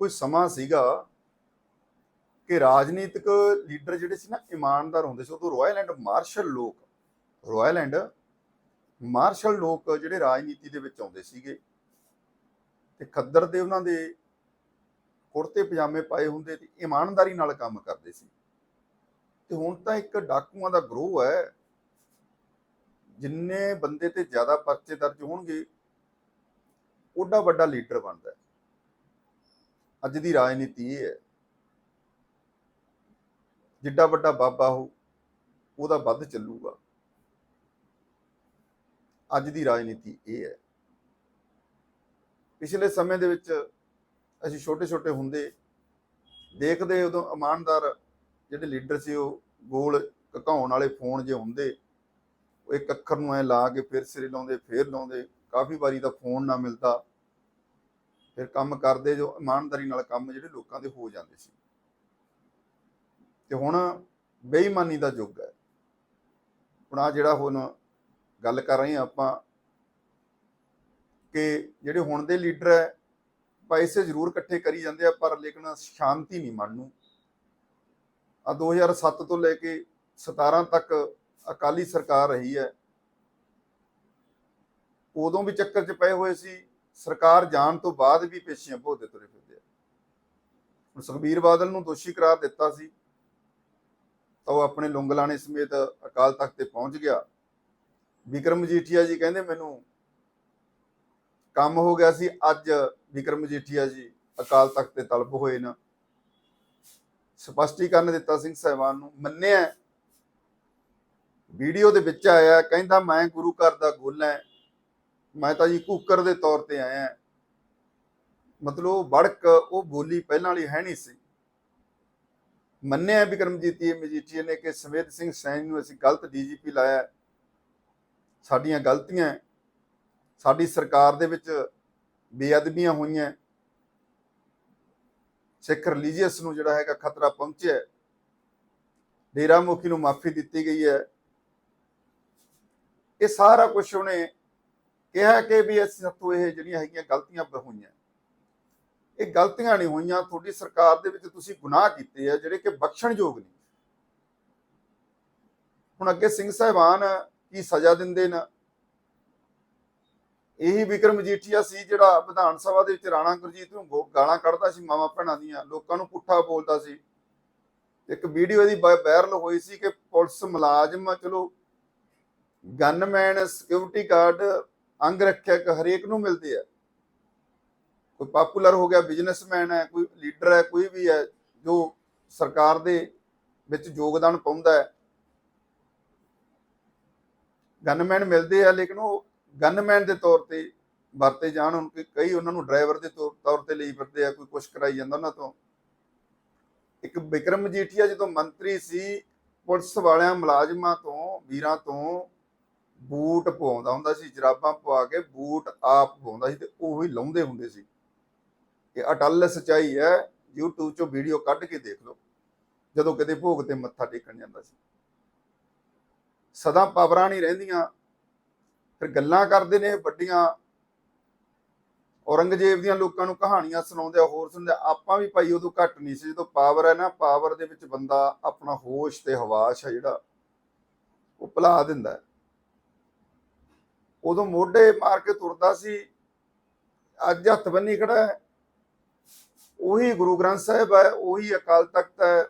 ਕੋਈ ਸਮਾਂ ਸੀਗਾ ਕਿ ਰਾਜਨੀਤਿਕ ਲੀਡਰ ਜਿਹੜੇ ਸੀ ਨਾ, ਇਮਾਨਦਾਰ ਹੁੰਦੇ ਸੀ, ਉਦੋਂ ਰਾਇਲ ਐਂਡ ਮਾਰਸ਼ਲ ਲੋਕ ਰਾਇਲ ਐਂਡ ਮਾਰਸ਼ਲ ਲੋਕ ਜਿਹੜੇ ਰਾਜਨੀਤੀ ਦੇ ਵਿੱਚ ਆਉਂਦੇ ਸੀਗੇ ਤੇ ਖੱਦਰ ਦੇ ਉਹਨਾਂ ਦੇ ਕੁੜਤੇ ਪਜਾਮੇ ਪਾਏ ਹੁੰਦੇ ਤੇ ਇਮਾਨਦਾਰੀ ਨਾਲ ਕੰਮ ਕਰਦੇ ਸੀ। ਤੇ ਹੁਣ ਤਾਂ ਇੱਕ ਡਾਕੂਆਂ ਦਾ ਗਰੋਹ ਹੈ, ਜਿੰਨੇ ਬੰਦੇ ਤੇ ਜ਼ਿਆਦਾ ਪਰਚੇ ਦਰਜ ਹੋਣਗੇ ਓਡਾ ਵੱਡਾ ਲੀਡਰ ਬਣਦਾ ਹੈ। ਅੱਜ ਦੀ ਰਾਜਨੀਤੀ ਇਹ ਹੈ। ਜਿੱਡਾ ਵੱਡਾ ਬਾਬਾ ਹੋ, ਉਹਦਾ ਵੱਧ ਚੱਲੂਗਾ। ਅੱਜ ਦੀ ਰਾਜਨੀਤੀ ਇਹ ਹੈ। ਪਿਛਲੇ ਸਮੇਂ ਦੇ ਵਿੱਚ ਅਸੀਂ ਛੋਟੇ ਛੋਟੇ ਹੁੰਦੇ ਦੇਖਦੇ ਉਦੋਂ ਇਮਾਨਦਾਰ ਜਿਹੜੇ ਲੀਡਰ ਸੀ, ਉਹ ਗੋਲ ਘਕਾਉਣ ਵਾਲੇ ਫੋਨ ਜੇ ਹੁੰਦੇ, ਉਹ ਇੱਕ ਅੱਖਰ ਨੂੰ ਐ ਲਾ ਕੇ ਫਿਰ ਸਿਰੇ ਲਾਉਂਦੇ, ਫਿਰ ਲਾਉਂਦੇ, ਕਾਫੀ ਵਾਰੀ ਤਾਂ ਫੋਨ ਨਾ ਮਿਲਦਾ। ਫਿਰ ਕੰਮ ਕਰਦੇ ਜੋ ਇਮਾਨਦਾਰੀ ਨਾਲ ਕੰਮ ਜਿਹੜੇ ਲੋਕਾਂ ਦੇ ਹੋ ਜਾਂਦੇ ਸੀ। ਤੇ ਹੁਣ ਬੇਈਮਾਨੀ ਦਾ ਯੁੱਗ ਹੈ। ਹੁਣ ਆ ਜਿਹੜਾ ਹੁਣ ਗੱਲ ਕਰ ਰਹੇ ਹਾਂ ਆਪਾਂ ਕਿ ਜਿਹੜੇ ਹੁਣ ਦੇ ਲੀਡਰ ਹੈ, ਪੈਸੇ ਜ਼ਰੂਰ ਇਕੱਠੇ ਕਰੀ ਜਾਂਦੇ ਆ, ਪਰ ਲੇਕਿਨ ਸ਼ਾਂਤੀ ਨਹੀਂ ਮਨ ਨੂੰ। ਆ 2007 ਤੋਂ ਲੈ ਕੇ 17 ਤੱਕ ਅਕਾਲੀ ਸਰਕਾਰ ਰਹੀ ਹੈ। ਉਦੋਂ ਵੀ ਚੱਕਰ 'ਚ ਪਏ ਹੋਏ ਸੀ ਸਰਕਾਰ ਜਾਣ ਤੋਂ ਬਾਅਦ ਵੀ ਪੇਸ਼ੀਆਂ ਭੋਗਦੇ ਤੁਰੇ ਫਿਰਦੇ ਆ। ਹੁਣ ਸੁਖਬੀਰ ਬਾਦਲ ਨੂੰ ਦੋਸ਼ੀ ਕਰਾਰ ਦਿੱਤਾ ਸੀ, ਤਾਂ ਉਹ ਆਪਣੇ ਲੁੰਗਲਾਣੇ ਸਮੇਤ ਅਕਾਲ ਤਖਤ ਤੇ ਪਹੁੰਚ ਗਿਆ। ਵਿਕਰਮ ਮਜੀਠੀਆ ਜੀ ਕਹਿੰਦੇ ਮੈਨੂੰ ਕੰਮ ਹੋ ਗਿਆ ਸੀ, ਅੱਜ ਵਿਕਰਮ ਮਜੀਠੀਆ ਜੀ ਅਕਾਲ ਤਖਤ ਤੇ ਤਲਬ ਹੋਏ ਨਾ। ਸਪਸ਼ਟੀਕਰਨ ਦਿੱਤਾ ਸਿੰਘ ਸਹਿਬਾਨ ਨੂੰ, ਮੰਨਿਆ ਵੀਡੀਓ ਦੇ ਵਿੱਚ ਆਇਆ, ਕਹਿੰਦਾ ਮੈਂ ਗੁਰੂ ਘਰ ਦਾ ਗੁੱਲ ਐ ਮੈਂ ਤਾਂ ਜੀ ਕੂਕਰ ਦੇ ਤੌਰ ਤੇ ਆਇਆ। ਮਤਲਬ ਉਹ ਬੜਕ ਉਹ ਬੋਲੀ ਪਹਿਲਾਂ ਵਾਲੀ ਹੈ ਨਹੀਂ ਸੀ। ਮੰਨਿਆ ਵਿਕਰਮਜੀਤ ਮਜੀਠੀਆ ਨੇ ਕਿ ਸਮੇਤ ਸਿੰਘ ਸੈਣੀ ਨੂੰ ਅਸੀਂ ਗਲਤ ਡੀਜੀਪੀ ਲਾਇਆ। ਸਾਡੀਆਂ ਗਲਤੀਆਂ, ਸਾਡੀ ਸਰਕਾਰ ਦੇ ਵਿੱਚ ਬੇਅਦਬੀਆਂ ਹੋਈਆਂ। ਸਿੱਖ ਰਿਲੀਜੀਅਸ ਨੂੰ ਜਿਹੜਾ ਹੈਗਾ ਖਤਰਾ ਪਹੁੰਚਿਆ। ਡੇਰਾ ਮੁਖੀ ਨੂੰ ਮਾਫੀ ਦਿੱਤੀ ਗਈ ਹੈ। ਇਹ ਸਾਰਾ ਕੁਝ ਉਹਨੇ ਕਿਹਾ ਕਿ ਵੀ ਅਸੀਂ ਸਾਥੋਂ ਇਹ ਜਿਹੜੀਆਂ ਹੈਗੀਆਂ ਗਲਤੀਆਂ ਹੋਈਆਂ। ਇਹ ਗਲਤੀਆਂ ਨਹੀਂ ਹੋਈਆਂ, ਤੁਹਾਡੀ ਸਰਕਾਰ ਦੇ ਵਿੱਚ ਤੁਸੀਂ ਗੁਨਾਹ ਕੀਤੇ ਆ ਜਿਹੜੇ ਕਿ ਬਖਸ਼ਣਯੋਗ ਨਹੀਂ ਹੁਣ ਅੱਗੇ ਸਿੰਘ ਸਾਹਿਬਾਨ ਕੀ ਸਜ਼ਾ ਦਿੰਦੇ ਨੇ? ਇਹੀ ਵਿਕਰਮ ਮਜੀਠੀਆ ਸੀ ਜਿਹੜਾ ਵਿਧਾਨ ਸਭਾ ਦੇ ਵਿੱਚ ਰਾਣਾ ਗੁਰਜੀਤ ਨੂੰ ਗਾਲਾਂ ਕੱਢਦਾ ਸੀ ਮਾਵਾ ਭੈਣਾਂ ਦੀਆਂ, ਲੋਕਾਂ ਨੂੰ ਪੁੱਠਾ ਬੋਲਦਾ ਸੀ। ਇੱਕ ਵੀਡੀਓ ਇਹਦੀ ਵਾਇਰਲ ਹੋਈ ਸੀ ਕਿ ਪੁਲਿਸ ਮੁਲਾਜ਼ਮ, ਚਲੋ ਗਨਮੈਨ ਸਿਕਿਉਰਿਟੀ ਗਾਰਡ ਅੰਗ ਰੱਖਿਅਕ ਹਰੇਕ ਨੂੰ ਮਿਲਦੇ ਆ। ਕੋਈ ਪਪੂਲਰ ਹੋ ਗਿਆ ਬਿਜ਼ਨਸਮੈਨ ਹੈ, ਕੋਈ ਲੀਡਰ ਹੈ, ਕੋਈ ਵੀ ਹੈ, ਜੋ ਸਰਕਾਰ ਦੇ ਵਿੱਚ ਯੋਗਦਾਨ ਪਾਉਂਦਾ ਹੈ। ਗਨਮੈਨ ਮਿਲਦੇ ਆ, ਲੇਕਿਨ ਉਹ ਗਨਮੈਨ ਦੇ ਤੌਰ ਤੇ ਵਰਤੇ ਜਾਣ ਹੁਣ ਕਈ ਉਹਨਾਂ ਨੂੰ ਡਰਾਈਵਰ ਦੇ ਤੌਰ ਤੇ ਲਈ ਫਿਰਦੇ ਆ, ਕੋਈ ਕੁਛ ਕਰਾਈ ਜਾਂਦਾ ਉਹਨਾਂ ਤੋਂ। ਇੱਕ ਵਿਕਰਮ ਮਜੀਠੀਆ ਜਦੋਂ ਮੰਤਰੀ ਸੀ, ਪੁਲਿਸ ਵਾਲਿਆਂ ਮੁਲਾਜ਼ਮਾਂ ਤੋਂ, ਵੀਰਾਂ ਤੋਂ ਬੂਟ ਪਵਾਉਂਦਾ ਹੁੰਦਾ ਸੀ, ਜਰਾਬਾਂ ਪਵਾ ਕੇ ਬੂਟ ਆਪ ਪਵਾਉਂਦਾ ਸੀ ਤੇ ਉਹ ਉਹੀ ਲਾਉਂਦੇ ਹੁੰਦੇ ਸੀ। ਇਹ ਅਟਲ ਸਚਾਈ ਹੈ, YouTube 'ਚੋਂ ਵੀਡੀਓ ਕੱਢ ਕੇ ਦੇਖ ਲਓ, ਜਦੋਂ ਕਿਤੇ ਭੋਗ ਤੇ ਮੱਥਾ ਟੇਕਣ ਜਾਂਦਾ ਸੀ। ਸਦਾ ਪਾਵਰਾਂ ਨਹੀਂ ਰਹਿੰਦੀਆਂ, ਫਿਰ ਗੱਲਾਂ ਕਰਦੇ ਨੇ ਵੱਡੀਆਂ। ਔਰੰਗਜ਼ੇਬ ਦੀਆਂ ਲੋਕਾਂ ਨੂੰ ਕਹਾਣੀਆਂ ਸੁਣਾਉਂਦੇ ਆ, ਹੋਰ ਸੁਣਦੇ ਆਪਾਂ ਵੀ ਭਾਈ ਉਦੋਂ ਘੱਟ ਨਹੀਂ ਸੀ, ਜਦੋਂ ਪਾਵਰ ਹੈ ਨਾ, ਪਾਵਰ ਦੇ ਵਿੱਚ ਬੰਦਾ ਆਪਣਾ ਹੋਸ਼ ਤੇ ਹਵਾਸ਼ ਹੈ ਜਿਹੜਾ, ਉਹ ਭੁਲਾ ਦਿੰਦਾ ਹੈ। ਉਦੋਂ ਮੋਢੇ ਮਾਰ ਕੇ ਤੁਰਦਾ ਸੀ। ਅੱਜ ਹੱਥ ਬੰਨੀ ਖੜਾ ਹੈ। ਉਹੀ ਗੁਰੂ ਗ੍ਰੰਥ ਸਾਹਿਬ ਹੈ, ਉਹੀ ਅਕਾਲ ਤਖਤ ਹੈ।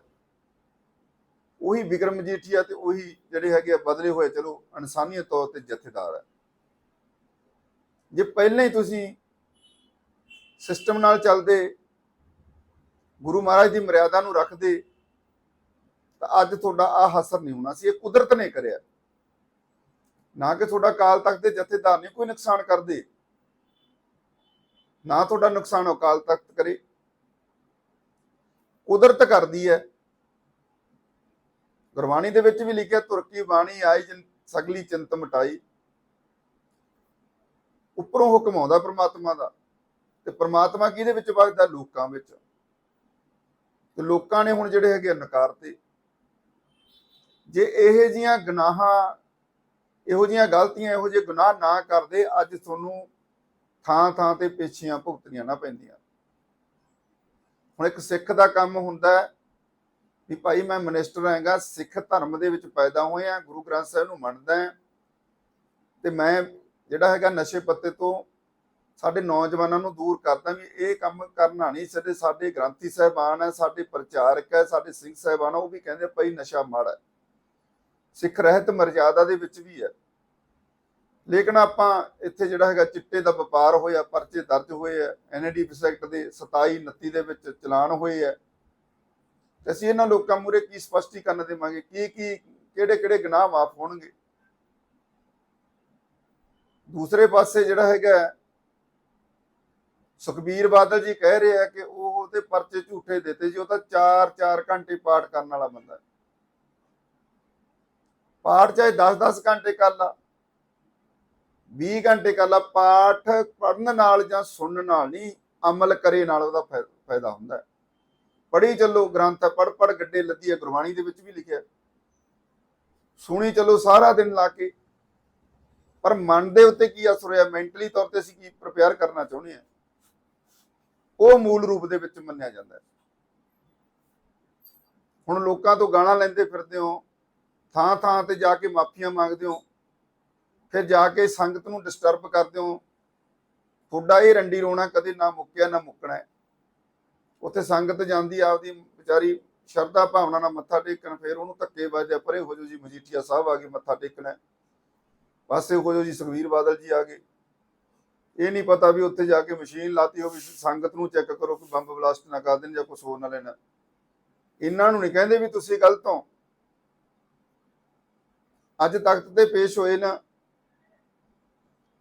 ਉਹੀ ਵਿਕਰਮ ਮਜੀਠੀਆ ਤੇ ਉਹੀ ਜਿਹੜੇ ਹੈਗੇ ਆ, ਬਦਲੇ ਹੋਏ, ਚਲੋ, ਇਨਸਾਨੀਅਤ ਤੌਰ ਤੇ ਜਥੇਦਾਰ ਹੈ। ਜੇ ਪਹਿਲਾਂ ਹੀ ਤੁਸੀਂ ਸਿਸਟਮ ਨਾਲ ਚੱਲਦੇ, ਗੁਰੂ ਮਹਾਰਾਜ ਦੀ ਮਰਿਆਦਾ ਨੂੰ ਰੱਖਦੇ, ਤਾਂ ਅੱਜ ਤੁਹਾਡਾ ਆ ਹਸਰ ਨਹੀਂ ਹੋਣਾ ਸੀ। ਇਹ ਕੁਦਰਤ ਨੇ ਕਰਿਆ। ਨਾ ਕਿ ਤੁਹਾਡਾ ਕਾਲ ਤਖਤ ਦੇ ਜਥੇਦਾਰ ਨੇ ਕੋਈ ਨੁਕਸਾਨ ਕਰਦੇ। ਨਾ ਤੁਹਾਡਾ ਨੁਕਸਾਨ ਅਕਾਲ ਤਖਤ ਕਰੇ। ਕੁਦਰਤ ਕਰਦੀ ਹੈ। ਗੁਰਬਾਣੀ ਦੇ ਵਿੱਚ ਵੀ ਲਿਖਿਆ ਤੁਰਕੀ ਬਾਣੀ ਆਈ ਜਿਨ ਸਗਲੀ ਚਿੰਤ ਮਟਾਈ। ਉੱਪਰੋਂ ਹੁਕਮ ਆਉਂਦਾ ਪ੍ਰਮਾਤਮਾ ਦਾ। ਤੇ ਪ੍ਰਮਾਤਮਾ ਕਿਹਦੇ ਵਿੱਚ ਵਗਦਾ? ਲੋਕਾਂ ਵਿੱਚ। ਤੇ ਲੋਕਾਂ ਨੇ ਹੁਣ ਜਿਹੜੇ ਹੈਗੇ ਆ ਨਕਾਰਤੇ। ਜੇ ਇਹ ਜੀਆਂ ਗਨਾਹਾਂ ਇਹੋ ਜੀਆਂ ਗਲਤੀਆਂ, ਇਹੋ ਜਿਹੇ ਗੁਨਾਹ ਨਾ ਕਰਦੇ, ਅੱਜ ਤੁਹਾਨੂੰ ਥਾਂ ਥਾਂ ਤੇ ਪੇਛੀਆਂ ਭੁਗਤਣੀਆਂ ਨਾ ਪੈਂਦੀਆਂ। ਹੁਣ ਇੱਕ ਸਿੱਖ ਦਾ ਕੰਮ ਹੁੰਦਾ ਹੈ ਵੀ ਭਾਈ ਮੈਂ ਮਿਨਿਸਟਰ ਹੈਗਾ, ਸਿੱਖ ਧਰਮ ਦੇ ਵਿੱਚ ਪੈਦਾ ਹੋਇਆ ਗੁਰੂ ਗ੍ਰੰਥ ਸਾਹਿਬ ਨੂੰ ਮੰਨਦਾ ਹਾਂ ਤੇ ਮੈਂ ਜਿਹੜਾ ਹੈਗਾ ਨਸ਼ੇ ਪੱਤੇ ਤੋਂ ਸਾਡੇ ਨੌਜਵਾਨਾਂ ਨੂੰ ਦੂਰ ਕਰਦਾ ਵੀ ਇਹ ਕੰਮ ਕਰਨਾ ਨਹੀਂ, ਸਾਡੇ ਸਾਡੇ ਗ੍ਰੰਥੀ ਸਾਹਿਬਾਨ ਹੈ, ਸਾਡੇ ਪ੍ਰਚਾਰਕ ਹੈ, ਸਾਡੇ ਸਿੰਘ ਸਾਹਿਬਾਨ ਉਹ ਵੀ ਕਹਿੰਦੇ ਭਾਈ ਨਸ਼ਾ ਮਾੜਾ ਸਿੱਖ ਰਹਿਤ ਮਰਜ਼ਾਦਾ ਦੇ ਵਿੱਚ ਵੀ ਹੈ। ਲੇਕਿਨ ਆਪਾਂ ਇੱਥੇ ਜਿਹੜਾ ਹੈਗਾ ਚਿੱਟੇ ਦਾ ਵਪਾਰ ਹੋਇਆ, ਪਰਚੇ ਦਰਜ ਹੋਏ ਆ ਐਨਡੀਪੀਐਸ ਐਕਟ ਦੇ 27 29 ਦੇ ਵਿੱਚ ਚਲਾਨ ਹੋਏ ਆ ਅਸੀਂ ਇਹਨਾਂ ਲੋਕਾਂ ਮੂਰੇ ਕੀ ਸਪਸ਼ਟੀਕਰਨ ਦੇਵਾਂਗੇ? ਕੀ ਕੀ, ਕਿਹੜੇ ਕਿਹੜੇ ਗੁਨਾਹ ਮਾਫ ਹੋਣਗੇ? ਦੂਸਰੇ ਪਾਸੇ ਜਿਹੜਾ ਹੈਗਾ ਸੁਖਬੀਰ ਬਾਦਲ ਜੀ ਕਹਿ ਰਹੇ ਆ ਕਿ ਉਹ ਉਹਦੇ ਪਰਚੇ ਝੂਠੇ ਦਿੱਤੇ ਜੀ, ਉਹ ਤਾਂ 4-4 ਘੰਟੇ ਪਾਠ ਕਰਨ ਵਾਲਾ ਬੰਦਾ ਹੈ। ਪਾਠ ਚਾਹੇ 10-10 ਘੰਟੇ ਕਰ ਲਾ 20 ਘੰਟੇ ਕਰ ਲਾ, ਪਾਠ ਪੜਨ ਨਾਲ ਜਾਂ ਸੁਣਨ ਨਾਲ ਨਹੀਂ, ਅਮਲ ਕਰੇ ਨਾਲ ਉਹਦਾ ਫਾਇਦਾ ਹੁੰਦਾ ਹੈ। ਪੜ੍ਹੀ ਚੱਲੋ, ਗ੍ਰੰਥ ਪੜ ਪੜ ਗੱਡੇ ਲੱਦੀ ਹੈ, ਗੁਰਬਾਣੀ ਦੇ ਵਿੱਚ ਵੀ ਲਿਖਿਆ ਸੁਣੀ ਚੱਲੋ, ਸਾਰਾ ਦਿਨ ਲਾ ਕੇ। ਪਰ ਮਨ ਦੇ ਉੱਤੇ ਕੀ ਅਸਰ ਹੋਇਆ? ਮੈਂਟਲੀ ਤੌਰ ਤੇ ਅਸੀਂ ਕੀ ਪ੍ਰਪੇਅਰ ਕਰਨਾ ਚਾਹੁੰਦੇ ਹਾਂ? ਉਹ ਮੂਲ ਰੂਪ ਦੇ ਵਿੱਚ ਮੰਨਿਆ ਜਾਂਦਾ ਹੈ। ਹੁਣ ਲੋਕਾਂ ਤੋਂ ਗਾਣਾ ਲੈਂਦੇ ਫਿਰਦੇ ਹੋ ਥਾਂ ਥਾਂ ਤੇ ਜਾ ਕੇ ਮਾਫੀਆਂ ਮੰਗਦੇ ਹੋ, ਫਿਰ ਜਾ ਕੇ ਸੰਗਤ ਨੂੰ ਡਿਸਟਰਬ ਕਰਦੇ ਹੋ। ਤੁਹਾਡਾ ਇਹ ਰੰਡੀ ਰੋਣਾ ਕਦੇ ਨਾ ਮੁੱਕਿਆ, ਨਾ ਮੁੱਕਣਾ ਉੱਥੇ ਸੰਗਤ ਜਾਂਦੀ, ਆਪਦੀ ਵਿਚਾਰੀ ਸ਼ਰਧਾ ਭਾਵਨਾ ਨਾਲ ਮੱਥਾ ਟੇਕਣ, ਫਿਰ ਉਹਨੂੰ ਧੱਕੇ ਵੱਜਦੇ ਪਰੇ ਹੋ ਜਾਓ ਜੀ ਮਜੀਠੀਆ ਸਾਹਿਬ ਆ ਗਏ, ਮੱਥਾ ਟੇਕਣਾ ਹੈ। ਪਾਸੇ ਹੋ ਜਾਓ ਜੀ ਸੁਖਵੀਰ ਬਾਦਲ ਜੀ ਆ ਗਏ। ਇਹ ਨਹੀਂ ਪਤਾ ਵੀ ਉੱਥੇ ਜਾ ਕੇ ਮਸ਼ੀਨ ਲਾਤੀ ਹੋਵੇ, ਸੰਗਤ ਨੂੰ ਚੈੱਕ ਕਰੋ ਕਿ ਬੰਬ ਬਲਾਸਟ ਨਾ ਕਰ ਦੇਣ ਜਾਂ ਕੁਝ ਹੋਰ ਨਾ ਲੈਣਾ। ਇਹਨਾਂ ਨੂੰ ਨਹੀਂ ਕਹਿੰਦੇ ਵੀ ਤੁਸੀਂ ਗਲਤ ਹੋ। ਅੱਜ ਤਖਤ ਤੇ ਪੇਸ਼ ਹੋਏ ਨਾ।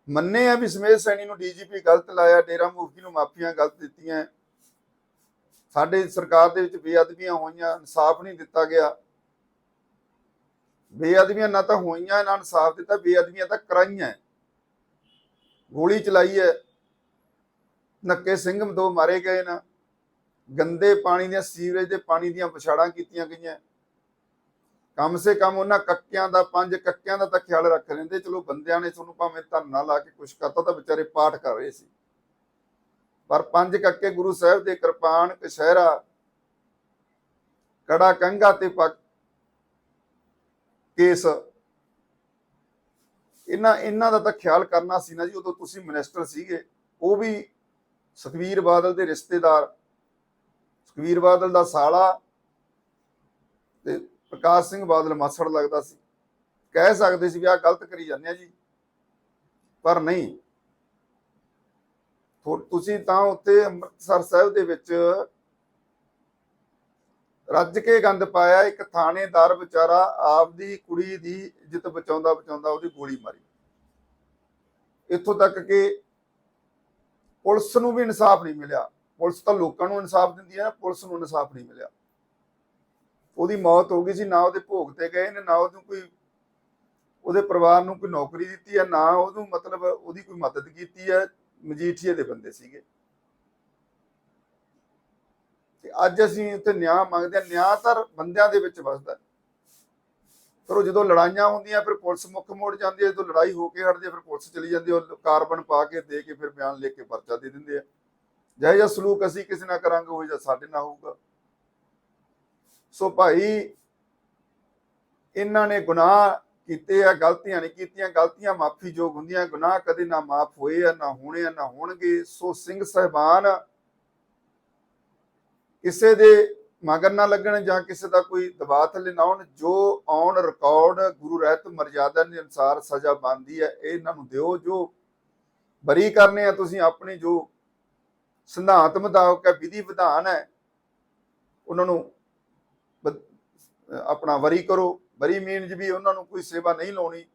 ਮੰਨੇ ਆ ਵੀ ਸਮੇਤ ਸੈਣੀ ਨੂੰ ਡੀਜੀਪੀ ਗਲਤ ਲਾਇਆ, ਡੇਰਾ ਮੁਖੀ ਨੂੰ ਮਾਫੀਆਂ ਗਲਤ ਦਿੱਤੀਆਂ। ਸਾਡੇ ਸਰਕਾਰ ਦੇ ਵਿੱਚ ਬੇਅਦਬੀਆਂ ਹੋਈਆਂ, ਇਨਸਾਫ ਨਹੀਂ ਦਿੱਤਾ ਗਿਆ। ਬੇਅਦਬੀਆਂ ਨਾ ਤਾਂ ਹੋਈਆਂ, ਨਾ ਇਨਸਾਫ ਦਿੱਤਾ, ਬੇਅਦਬੀਆਂ ਤਾਂ ਕਰਾਈਆਂ। ਗੋਲੀ ਚਲਾਈ ਹੈ ਨੱਕੇ ਸਿੰਘ ਦੋ ਮਾਰੇ ਗਏ ਨਾ। ਗੰਦੇ ਪਾਣੀ ਦੀਆਂ ਸੀਵਰੇਜ ਦੇ ਪਾਣੀ ਦੀਆਂ ਪਛਾੜਾਂ ਕੀਤੀਆਂ ਗਈਆਂ। ਕਮ ਸੇ ਕਮ ਉਹਨਾਂ ਕੱਕਿਆਂ ਦਾ, ਪੰਜ ਕੱਕਿਆਂ ਦਾ ਤਾਂ ਖਿਆਲ ਰੱਖ ਲੈਂਦੇ। ਚਲੋ ਬੰਦਿਆਂ ਨੇ ਤੁਹਾਨੂੰ ਭਾਵੇਂ ਧਰਨਾ ਲਾ ਕੇ ਕੁਛ ਕਰਤਾ ਤਾਂ ਵਿਚਾਰੇ ਪਾਠ ਕਰ ਰਹੇ ਸੀ। ਪਰ ਪੰਜ ਕੱਕੇ ਗੁਰੂ ਸਾਹਿਬ ਦੇ ਕਿਰਪਾਨ ਕਸ਼ਹਿਰਾ ਕੜਾ ਕੰਗਾ ਤੇ ਪੱਕ ਕੇਸ। ਇਹਨਾਂ ਇਹਨਾਂ ਦਾ ਤਾਂ ਖਿਆਲ ਕਰਨਾ ਸੀ ਨਾ ਜੀ, ਉਦੋਂ ਤੁਸੀਂ ਮਿਨਿਸਟਰ ਸੀਗੇ, ਉਹ ਵੀ ਸੁਖਵੀਰ ਬਾਦਲ ਦੇ ਰਿਸ਼ਤੇਦਾਰ। ਸੁਖਵੀਰ ਬਾਦਲ ਦਾ ਸਾਲਾ ਤੇ ਪ੍ਰਕਾਸ਼ ਸਿੰਘ ਬਾਦਲ ਮਾਸੜ ਲੱਗਦਾ ਸੀ। ਕਹਿ ਸਕਦੇ ਸੀ ਵੀ ਆਹ ਗਲਤ ਕਰੀ ਜਾਂਦੇ ਆ ਜੀ। ਪਰ ਨਹੀਂ। ਤੁਸੀਂ ਤਾਂ ਉੱਤੇ ਅੰਮ੍ਰਿਤਸਰ ਸਾਹਿਬ ਦੇ ਵਿੱਚ ਰੱਜ ਕੇ ਗੰਦ ਪਾਇਆ, ਇੱਕ ਥਾਣੇਦਾਰ ਵਿਚਾਰਾ ਆਪਦੀ ਕੁੜੀ ਦੀ ਇੱਜ਼ਤ ਬਚਾਉਂਦਾ ਬਚਾਉਂਦਾ ਉਹਦੀ ਗੋਲੀ ਮਾਰੀ। ਇੱਥੋਂ ਤੱਕ ਕਿ ਪੁਲਿਸ ਨੂੰ ਵੀ ਇਨਸਾਫ ਨਹੀਂ ਮਿਲਿਆ। ਪੁਲਿਸ ਤਾਂ ਲੋਕਾਂ ਨੂੰ ਇਨਸਾਫ ਦਿੰਦੀ ਹੈ, ਪੁਲਿਸ ਨੂੰ ਇਨਸਾਫ ਨਹੀਂ ਮਿਲਿਆ। ਉਹਦੀ ਮੌਤ ਹੋ ਗਈ ਸੀ, ਨਾ ਉਹਦੇ ਭੋਗ ਤੇ ਗਏ ਨੇ, ਨਾ ਉਹਨੂੰ ਕੋਈ ਉਹਦੇ ਪਰਿਵਾਰ ਨੂੰ ਕੋਈ ਨੌਕਰੀ ਦਿੱਤੀ ਹੈ, ਨਾ ਉਹਨੂੰ ਮਤਲਬ ਉਹਦੀ ਕੋਈ ਮਦਦ ਕੀਤੀ ਹੈ, ਮਜੀਠੀਏ ਦੇ ਬੰਦੇ ਸੀਗੇ। ਤੇ ਅੱਜ ਅਸੀਂ ਉੱਥੇ ਨਿਆਂ ਮੰਗਦੇ ਹਾਂ, ਨਿਆਂ ਤਾਂ ਬੰਦਿਆਂ ਦੇ ਵਿੱਚ ਵਸਦਾ ਪਰ ਉਹ ਜਦੋਂ ਲੜਾਈਆਂ ਹੁੰਦੀਆਂ, ਫਿਰ ਪੁਲਿਸ ਮੁੱਖ ਮੋੜ ਜਾਂਦੀ ਹੈ, ਜਦੋਂ ਲੜਾਈ ਹੋ ਕੇ ਹਟਦੀ ਹੈ, ਫਿਰ ਪੁਲਿਸ ਚਲੀ ਜਾਂਦੀ ਉਹ ਕਾਰਬਨ ਪਾ ਕੇ ਦੇ ਕੇ ਫਿਰ ਬਿਆਨ ਲਿਖ ਕੇ ਪਰਚਾ ਦੇ ਦਿੰਦੇ ਆ। ਜਿਹੋ ਜਿਹਾ ਸਲੂਕ ਅਸੀਂ ਕਿਸੇ ਨਾਲ ਕਰਾਂਗੇ, ਉਹ ਜਿਹਾ ਸਾਡੇ ਨਾਲ ਹੋਊਗਾ। ਸੋ ਭਾਈ, ਇਹਨਾਂ ਨੇ ਗੁਨਾਹ ਕੀਤੇ ਆ, ਗਲਤੀਆਂ ਨਹੀਂ ਕੀਤੀਆਂ, ਗਲਤੀਆਂ ਮਾਫੀਯੋਗ ਹੁੰਦੀਆਂ, ਗੁਨਾਹ ਕਦੇ ਨਾ ਮਾਫ ਹੋਏ ਆ, ਨਾ ਹੋਣੇ ਆ, ਨਾ ਹੋਣਗੇ। ਸੋ ਸਿੰਘ ਸਹਿਬਾਨ, ਕਿਸੇ ਦੇ ਮਗਰ ਨਾ ਲੱਗਣ ਜਾਂ ਕਿਸੇ ਦਾ ਕੋਈ ਦਬਾਅ ਥੱਲੇ ਨਾ ਆਉਣ, ਜੋ ਔਨ ਰਿਕਾਰਡ ਗੁਰੂ ਰਹਿਤ ਮਰਜ਼ਾਦਾ ਦੇ ਅਨੁਸਾਰ ਸਜ਼ਾ ਬਣਦੀ ਹੈ ਇਹਨਾਂ ਨੂੰ ਦਿਓ। ਜੋ ਬਰੀ ਕਰਨੇ ਆ, ਤੁਸੀਂ ਆਪਣੇ ਜੋ ਸਿਧਾਂਤ ਮੁਤਾਬਕ ਹੈ ਵਿਧੀ ਵਿਧਾਨ ਹੈ, ਉਹਨਾਂ ਨੂੰ ਆਪਣਾ ਵਰੀ ਕਰੋ। ਵਰੀ ਮੀਨਜ ਵੀ ਉਹਨਾਂ ਨੂੰ ਕੋਈ ਸੇਵਾ ਨਹੀਂ ਲਾਉਣੀ।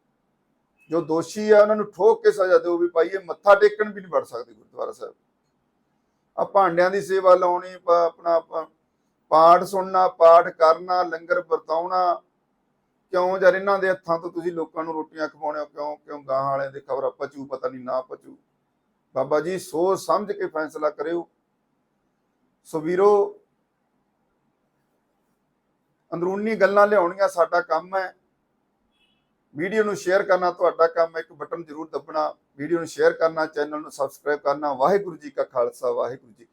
ਜੋ ਦੋਸ਼ੀ ਹੈ ਉਹਨਾਂ ਨੂੰ ਠੋਕ ਕੇ ਸਜ਼ਾ ਦਿਓ ਵੀ ਭਾਈ ਇਹ ਮੱਥਾ ਟੇਕਣ ਵੀ ਨਹੀਂ ਵੜ ਸਕਦੇ ਗੁਰਦੁਆਰਾ ਸਾਹਿਬ। ਆ ਭਾਂਡਿਆਂ ਦੀ ਸੇਵਾ ਲਾਉਣੀ ਆਪਣਾ ਪਾਠ ਸੁਣਨਾ, ਪਾਠ ਕਰਨਾ, ਲੰਗਰ ਵਰਤਾਉਣਾ। ਕਿਉਂ ਜਰ ਇਹਨਾਂ ਦੇ ਹੱਥਾਂ ਤੋਂ ਤੁਸੀਂ ਲੋਕਾਂ ਨੂੰ ਰੋਟੀਆਂ ਖਵਾਉਣੇ ਹੋ? ਕਿਉਂ ਕਿਉਂ ਗਾਂ ਵਾਲਿਆਂ ਦੇ ਖਬਰ ਪਚੂ, ਪਤਾ ਨਹੀਂ ਨਾ ਪਚੂ। ਬਾਬਾ ਜੀ ਸੋਚ ਸਮਝ ਕੇ ਫੈਸਲਾ ਕਰਿਓ। ਸੋ ਵੀਰੋ ਅੰਦਰੂਨੀ ਗੱਲਾਂ ਲਿਆਉਣੀਆਂ ਸਾਡਾ ਕੰਮ ਹੈ। ਵੀਡੀਓ ਨੂੰ ਸ਼ੇਅਰ ਕਰਨਾ ਤੁਹਾਡਾ ਕੰਮ ਹੈ। ਇੱਕ ਬਟਨ ਜ਼ਰੂਰ ਦੱਬਣਾ। ਵੀਡੀਓ ਨੂੰ ਸ਼ੇਅਰ ਕਰਨਾ, ਚੈਨਲ ਨੂੰ ਸਬਸਕ੍ਰਾਈਬ ਕਰਨਾ। ਵਾਹਿਗੁਰੂ ਜੀ ਕਾ ਖਾਲਸਾ, ਵਾਹਿਗੁਰੂ ਜੀ